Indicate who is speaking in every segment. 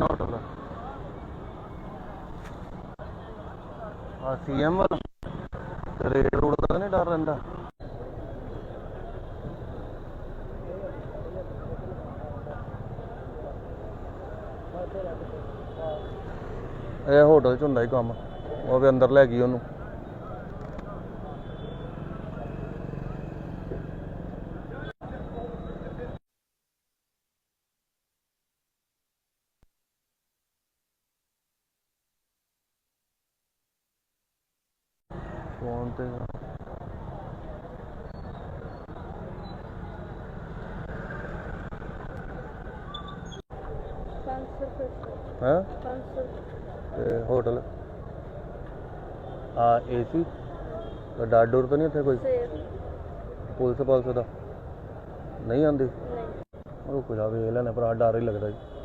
Speaker 1: Hotel ਆ CM ਵਾਲਾ raid road ਦਾ ਨਹੀਂ ਡਰ ਰਹਿੰਦਾ ਇਹ ਹੋਟਲ ਚ ਹੁੰਦਾ ਹੀ ਕੰਮ ਉਹ ਵੀ ਅੰਦਰ ਲੈ ਗਈ ਉਹਨੂੰ ਫੋਨ ਤੇ ਹੈ? ਹੋਟਲ? ਆ ਏਸੀ ਡਰ ਡੋਰ ਤਾਂ ਨਹੀਂ ਇੱਥੇ ਕੋਈ? ਪੁਲਿਸ ਪਾਲਸ ਦਾ? ਨਹੀਂ ਆਂਦੀ
Speaker 2: ਨਹੀਂ।
Speaker 1: ਰੁਕ ਜਾ ਵੇਖ ਲੈਣੇ ਭਰਾ ਡਰ ਹੀ ਲੱਗਦਾ ਜੀ।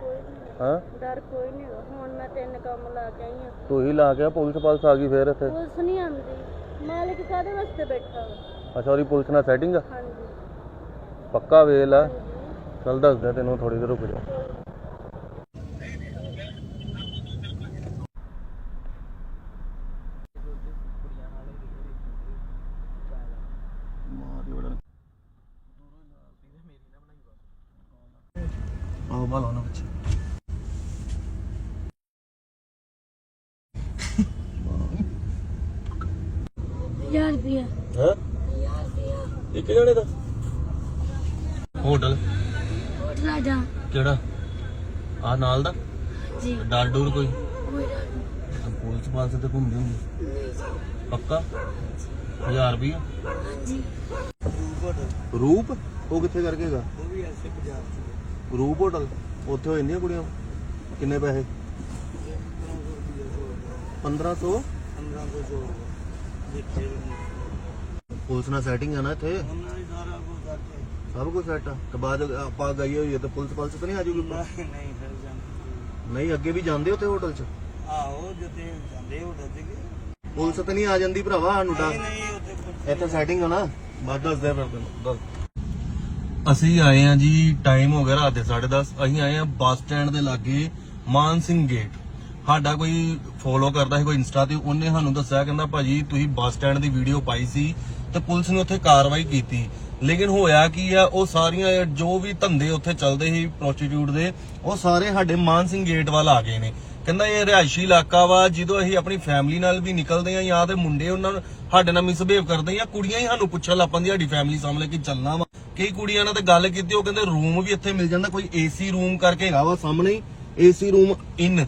Speaker 2: ਕੋਈ ਨਹੀਂ
Speaker 1: ਹਾਂ?
Speaker 2: ਡਰ ਕੋਈ ਨਹੀਂ। ਹੁਣ ਮੈਂ ਤਿੰਨ ਕੰਮ ਲਾ ਕੇ ਆਈ ਹਾਂ
Speaker 1: ਤੂੰ ਹੀ ਲਾ ਕੇ ਪੁਲਿਸ ਪਾਲਸ ਆ ਗਈ ਫੇਰ ਇੱਥੇ।
Speaker 2: ਪੁਲਿਸ ਨਹੀਂ ਆਉਂਦੀ। ਮਾਲਕ ਕਾਦੇ ਵਾਸਤੇ ਬੈਠਾ ਵਾ?
Speaker 1: ਅੱਛਾ ਉਹਦੀ ਪੁਲਿਸ ਨਾਲ ਸੈਟਿੰਗ ਆ?
Speaker 2: ਹਾਂਜੀ।
Speaker 1: ਪੱਕਾ ਵੇਲ ਆ। ਚੱਲ ਦੱਸਦਾ ਤੈਨੂੰ ਥੋੜੀ ਦੇਰ ਰੁਕ ਜਾ। ਆਹ ਬਾਲ ਹੋਣਾ ਵਿੱਚ
Speaker 2: ਯਾਰ ਰੁਪਿਆ
Speaker 1: ਹੈ? ਇੱਕ ਜਣੇ ਦਾ? ਹੋਟਲ।
Speaker 2: ਹੋਟਲ ਜਾ
Speaker 1: ਕਿਹੜਾ? ਆ ਨਾਲ ਦਾ?
Speaker 2: ਜੀ
Speaker 1: ਡਰ ਡੂਰ ਕੋਈ?
Speaker 2: ਕੋਈ ਡਰ
Speaker 1: ਪੁਲਿਸ ਪਾਸ ਤੇ ਘੁੰਮਦੇ ਹੁੰਦੇ। ਪੱਕਾ? 1000 ਰੁਪਇਆ
Speaker 2: ਹਾਂਜੀ।
Speaker 1: ਰੂਪ? ਉਹ ਕਿੱਥੇ ਕਰਕੇ ਹੈਗਾ?
Speaker 3: ਉਹ ਵੀ ਐਸੇ ਪੰਜਾਬ
Speaker 1: ਰੂਪ ਹੋਟਲ? ਉੱਥੇ ਹੋ ਜਾਂਦੀਆਂ ਕੁੜੀਆਂ? ਕਿੰਨੇ ਪੈਸੇ? 1500
Speaker 3: 15 ਕੋ ਜੋ ਜਿੱਥੇ
Speaker 1: ਪੁਲਿਸ ਨਾਲ ਸੈਟਿੰਗ ਆ ਨਾ ਇੱਥੇ?
Speaker 3: ਸਾਰਾ
Speaker 1: ਸਭ ਕੁਝ ਸੈੱਟ ਆ। ਤੇ ਬਾਅਦ ਆਪਾਂ ਗਈ ਹੋਈ ਹੈ ਤੇ ਪੁਲਿਸ ਪੁਲਿਸ ਤਾਂ ਨਹੀਂ ਆ ਜੂਗੀ
Speaker 3: ਨਹੀਂ ਜਾਂਦੇ
Speaker 1: ਨਹੀਂ ਅੱਗੇ ਵੀ ਜਾਂਦੇ ਉੱਥੇ ਹੋਟਲ 'ਚ?
Speaker 3: ਆਹੋ ਜਿੱਥੇ ਜਾਂਦੇ ਉਹ ਦੱਸਦੇ
Speaker 1: ਪੁਲਿਸ ਤਾਂ ਨਹੀਂ ਆ ਜਾਂਦੀ ਭਰਾਵਾ ਸਾਨੂੰ ਡਰ।
Speaker 3: ਨਹੀਂ ਉੱਥੇ ਪੁੱਛ-
Speaker 1: ਇੱਥੇ ਸੈਟਿੰਗ ਆ ਨਾ। ਬਾਅਦ ਦੱਸ ਦੇ ਫਿਰ ਤੈਨੂੰ ਦੱਸ। ਅਸੀਂ ਆਏ ਆ ਜੀ ਟਾਈਮ ਹੋ ਗਿਆ ਰਾਤ ਦੇ 10:30 ਅਸੀਂ ਆਏ ਆ ਬੱਸ ਸਟੈਂਡ ਦੇ ਲਾਗੇ ਮਾਨ ਸਿੰਘ ਗੇਟ ਸਾਡਾ ਕੋਈ ਫੋਲੋ ਕਰਦਾ ਸੀ, ਕੋਈ ਇੰਸਟਾ ਤੇ, ਉਹਨੇ ਸਾਨੂੰ ਦੱਸਿਆ, ਕਹਿੰਦਾ ਭਾਜੀ ਤੁਸੀਂ ਬੱਸ ਸਟੈਂਡ ਦੀ ਵੀਡੀਓ ਪਾਈ ਸੀ ਤੇ ਪੁਲਿਸ ਨੇ ਉੱਥੇ ਕਾਰਵਾਈ ਕੀਤੀ। ਲੇਕਿਨ ਹੋਇਆ ਕੀ ਆ, ਉਹ ਸਾਰੀਆਂ ਜੋ ਵੀ ਧੰਦੇ ਉੱਥੇ ਚੱਲਦੇ ਸੀ ਪ੍ਰੋਸਟੀਟਿਊਟ ਦੇ, ਉਹ ਸਾਰੇ ਸਾਡੇ ਮਾਨ ਸਿੰਘ ਗੇਟ ਵੱਲ ਆ ਗਏ ਨੇ। ਕਹਿੰਦਾ ਇਹ ਰਿਹਾਇਸ਼ੀ ਇਲਾਕਾ ਵਾ, ਜਦੋਂ ਅਸੀਂ ਆਪਣੀ ਫੈਮਿਲੀ ਨਾਲ ਵੀ ਨਿਕਲਦੇ ਆ ਜਾਂ ਤੇ ਮੁੰਡੇ ਉਹਨਾਂ ਨੂੰ ਸਾਡੇ ਨਾਲ ਮਿਸਬਿਹੇਵ ਕਰਦੇ ਆ ਕੁੜੀਆਂ ਹੀ ਸਾਨੂੰ ਪੁੱਛਣ ਲੱਗ ਪੈਂਦੀਆਂ, ਸਾਡੀ ਫੈਮਿਲੀ ਸਾਹਮਣੇ ਕਿ ਚੱਲਣਾ ਵਾ। ਕਈ ਕੁੜੀਆਂ ਨਾਲ ਤੇ ਗੱਲ ਕੀਤੀ, ਉਹ ਕਹਿੰਦੇ ਰੂਮ ਵੀ ਇੱਥੇ ਮਿਲ ਜਾਂਦਾ, ਕੋਈ ਏਸੀ ਰੂਮ ਕਰਕੇ ਹੈਗਾ ਵਾ ਸਾਹਮਣੇ ਏਸੀ ਰੂਮ ਇਨ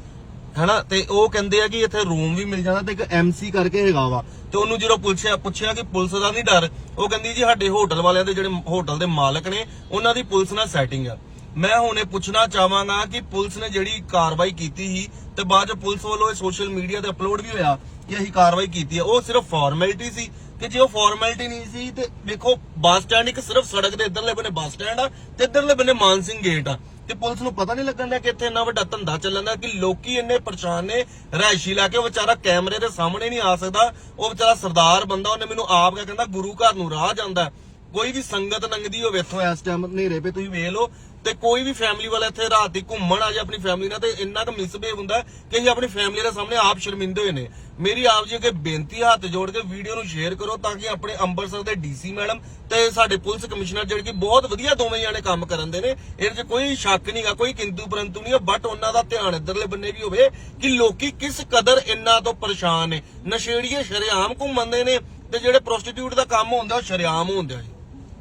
Speaker 1: ਹਨਾ? ਤੇ ਉਹ ਕਹਿੰਦੇ ਆ ਕਿ ਇੱਥੇ ਰੂਮ ਵੀ ਮਿਲ ਜਾਂਦਾ ਤੇ ਇੱਕ ਐਮਸੀ ਕਰਕੇ ਹੈਗਾ ਵਾ। ਤੇ ਉਹਨੂੰ ਜਦੋਂ ਪੁੱਛਿਆ ਪੁੱਛਿਆ ਕਿ ਪੁਲਿਸ ਦਾ ਨਹੀਂ ਡਰ, ਉਹ ਕਹਿੰਦੀ ਜੀ ਸਾਡੇ ਹੋਟਲ ਵਾਲਿਆਂ ਦੇ ਜਿਹੜੇ ਹੋਟਲ ਦੇ ਮਾਲਕ ਨੇ, ਉਹਨਾਂ ਦੀ ਪੁਲਿਸ ਨਾਲ ਸੈਟਿੰਗ ਆ। ਮੈਂ ਹੁਣ ਇਹ ਪੁੱਛਣਾ ਚਾਹਾਂਗਾ ਕਿ ਪੁਲਿਸ ਨੇ ਜਿਹੜੀ ਕਾਰਵਾਈ ਕੀਤੀ ਸੀ, ਤੇ ਬਾਅਦ ਚ ਪੁਲਿਸ ਵੱਲੋਂ ਇਹ ਸੋਸ਼ਲ ਮੀਡੀਆ ਤੇ ਅਪਲੋਡ ਵੀ ਹੋਇਆ ਕਿ ਅਸੀਂ ਕਾਰਵਾਈ ਕੀਤੀ ਹੈ ਉਹ ਸਿਰਫ ਫਾਰਮੈਲਿਟੀ ਸੀ ਕਿ ਜੇ ਉਹ ਫਾਰਮੈਲਿਟੀ ਨਹੀਂ ਸੀ, ਤੇ ਦੇਖੋ ਬੱਸ ਸਟੈਂਡ ਇੱਕ ਸਿਰਫ ਸੜਕ ਦੇ ਇੱਧਰਲੇ ਬੰਨੇ ਬੱਸ ਸਟੈਂਡ ਆ, ਤੇ ਇੱਧਰਲੇ ਬੰਨੇ ਮਾਨ ਗੇਟ ਆ। ਤੇ ਪੁਲਿਸ ਨੂੰ ਪਤਾ ਨਹੀਂ ਲੱਗਣ ਡਿਆ ਕਿ ਇੱਥੇ ਇੰਨਾ ਵੱਡਾ ਧੰਦਾ ਚੱਲਣ ਦਾ ਕਿ ਲੋਕੀ ਇੰਨੇ ਪਰੇਸ਼ਾਨ ਨੇ, ਰਿਹਾਇਸ਼ੀ ਇਲਾਕੇ ਉਹ ਵਿਚਾਰਾ ਕੈਮਰੇ ਦੇ ਸਾਹਮਣੇ ਨਹੀਂ ਆ ਸਕਦਾ। ਉਹ ਵਿਚਾਰਾ ਸਰਦਾਰ ਬੰਦਾ, ਉਹਨੇ ਮੈਨੂੰ ਆਪ ਕਿਹਾ ਕਹਿੰਦਾ, ਗੁਰੂ ਘਰ ਨੂੰ ਰਾਹ ਜਾਂਦਾ। ਕੋਈ ਵੀ ਸੰਗਤ ਲੰਘਦੀ ਹੋਵੇ ਇੱਥੋਂ, ਇਸ ਟਾਈਮ ਹਨੇਰੇ 'ਤੇ ਤੁਸੀਂ ਵੇਖ ਲਓ। ਤੇ ਕੋਈ ਵੀ ਫੈਮਿਲੀ ਵਾਲਾ ਇੱਥੇ ਰਾਤ ਦੀ ਘੁੰਮਣ ਆ ਜਾ ਆਪਣੀ ਫੈਮਿਲੀ ਨਾਲ, ਤੇ ਇੰਨਾ ਕੁ ਮਿਸਬਿਹੇਵ ਹੁੰਦਾ ਕਿ ਅਸੀਂ ਆਪਣੀ ਫੈਮਿਲੀ ਦੇ ਸਾਹਮਣੇ ਆਪ ਸ਼ਰਮਿੰਦੇ ਹੋਏ ਨੇ। ਮੇਰੀ ਆਪ ਜੀ ਅੱਗੇ ਬੇਨਤੀ ਹੱਥ ਜੋੜ ਕੇ ਵੀਡੀਓ ਨੂੰ ਸ਼ੇਅਰ ਕਰੋ ਤਾਂ ਕਿ ਆਪਣੇ ਅੰਮ੍ਰਿਤਸਰ ਦੇ ਡੀਸੀ ਮੈਡਮ ਤੇ ਸਾਡੇ ਪੁਲਿਸ ਕਮਿਸ਼ਨਰ ਜਿਹੜੇ ਕਿ ਬਹੁਤ ਵਧੀਆ ਦੋਵੇਂ ਜਾਣੇ ਕੰਮ ਕਰਨ ਦੇ ਨੇ, ਇਹਦੇ 'ਚ ਕੋਈ ਸ਼ੱਕ ਨਹੀਂਗਾ ਕੋਈ ਕਿੰਤੂ ਪਰੰਤੂ ਨਹੀਂ ਬਟ ਉਹਨਾਂ ਦਾ ਧਿਆਨ ਇੱਧਰਲੇ ਬੰਨੇ ਵੀ ਹੋਵੇ ਕਿ ਲੋਕੀ ਕਿਸ ਕਦਰ ਇੰਨਾ ਤੋਂ ਪਰੇਸ਼ਾਨ ਨੇ। ਨਸ਼ੇੜੀਏ ਸ਼ਰੇਆਮ ਘੁੰਮਦੇ ਨੇ ਤੇ ਜਿਹੜੇ ਪ੍ਰੋਸਟੀਟਿਊਟ ਦਾ ਕੰਮ ਹੁੰਦਾ, ਉਹ ਸ਼ਰੇਆਮ ਹੁੰਦਾ ਜੀ।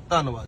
Speaker 1: ਧੰਨਵਾਦ।